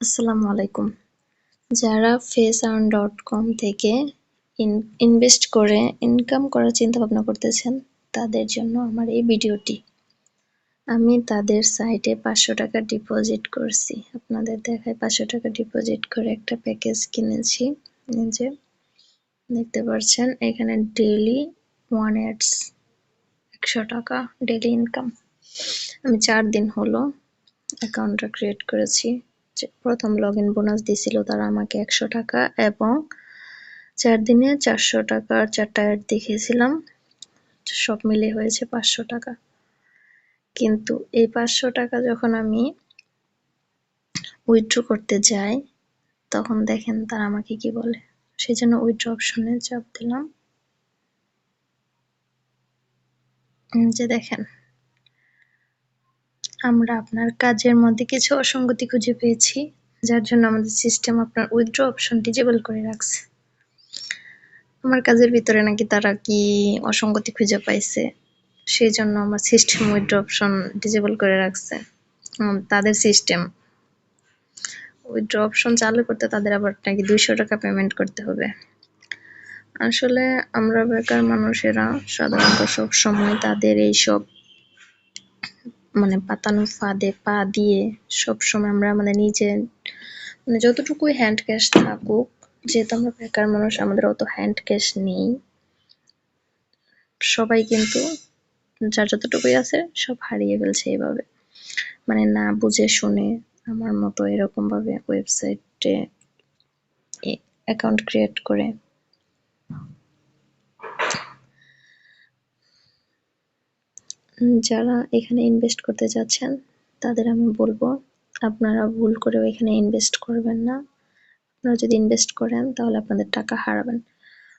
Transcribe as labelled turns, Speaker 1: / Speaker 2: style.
Speaker 1: আসসালামু আলাইকুম। যারা ফেস আর্ন ডট কম থেকে ইনভেস্ট করে ইনকাম করার চিন্তা ভাবনা করতেছেন, তাদের জন্য আমার এই ভিডিওটি। আমি তাদের সাইটে পাঁচশো টাকা ডিপোজিট করছি। আপনাদের দেখায় পাঁচশো টাকা ডিপোজিট করে একটা প্যাকেজ কিনেছি। নিজে দেখতে পাচ্ছেন, এখানে ডেলি ওয়ান এডস একশো টাকা ডেলি ইনকাম আমি চার দিন হলো অ্যাকাউন্টটা ক্রিয়েট করেছি। প্রথম লগ ইন বোনাস দিছিল তারা আমাকে একশো টাকা এবং চার দিনে চারশো টাকার চারটা অ্যাড দেখিয়েছিলাম। সব মিলে হয়েছে পাঁচশো টাকা। কিন্তু এই পাঁচশো টাকা যখন আমি উইথড্র করতে যাই, তখন দেখেন তারা আমাকে কি বলে? সেই জন্য উইথড্র অপশনে চাপ দিলাম। যে দেখেন আমরা আপনার কাজের মধ্যে কিছু অসঙ্গতি খুঁজে পেয়েছি, যার জন্য আমাদের সিস্টেম আপনার উইথড্র অপশন ডিজেবল করে রাখছে। আমার কাজের ভিতরে নাকি তারা কি অসঙ্গতি খুঁজে পাইছে, সেই জন্য আমার সিস্টেম উইথড্র অপশন ডিজেবল করে রাখছে। তাদের সিস্টেম উইথড্র অপশন চালু করতে তাদের আবার নাকি দুইশো টাকা পেমেন্ট করতে হবে। আসলে আমরা বেকার মানুষেরা সাধারণত সব সময় তাদের এই সব মানে পাতানো ফাঁদে পা দিয়ে সব সময় আমরা মানে নিজে মানে যতটুকুই হ্যান্ড ক্যাশ থাকুক, যেহেতু আমরা বেকার মানুষ, আমাদের অত হ্যান্ড ক্যাশ নেই। সবাই কিন্তু, যার যতটুকুই আছে, সব হারিয়ে ফেলছে এইভাবে মানে না বুঝে শুনে, আমার মতো এরকম ভাবে ওয়েবসাইটে অ্যাকাউন্ট ক্রিয়েট করে। যারা এখানে ইনভেস্ট করতে যাচ্ছেন, তাদের আমি বলব, আপনারা ভুল করেও এখানে ইনভেস্ট করবেন না। আপনারা যদি ইনভেস্ট করেন, তাহলে আপনাদের টাকা হারাবেন।